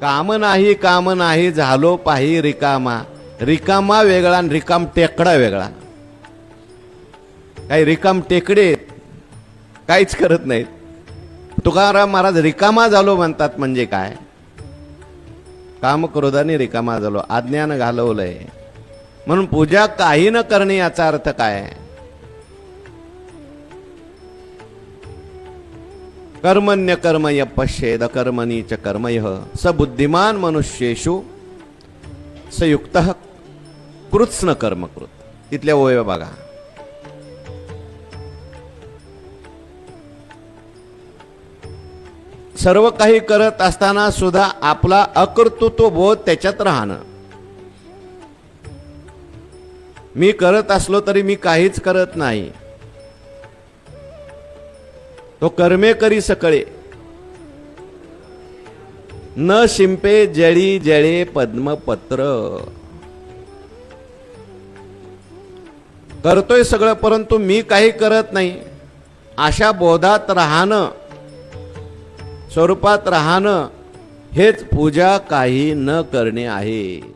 काम नाही काम नाही झालो पाही रिकामा. रिकामा वेगळा आणि रिकाम टेकडा वेगळा. काही रिकाम टेकडे काहीच करत नाहीत. तुकाराम महाराज रिकामा झालो म्हणतात म्हणजे काय? काम क्रोधाने रिकामा झालो अज्ञान घालवलंय. म्हणून पूजा काही न करणे याचा अर्थ काय? कर्मण्य कर्मय पश्येद कर्मणी च कर्मय। स बुद्धिमान मनुष्येषु स युक्त कृत्स्न कर्म कृत। इथल्या ओव्या बघा। सर्व काही करत असताना सुद्धा आपला अकर्तृत्व बोध त्याच्यात राहणं। मी करत असलो तरी मी काहीच करत नाही। तो कर्मे करी सकळे. न शिंपे जळी जळे पद्मपत्र. करतोय सगळं परंतु मी काही करत नाही. अशा बोधात राहणं स्वरूपात राहणं हेच पूजा काही न करणे आहे.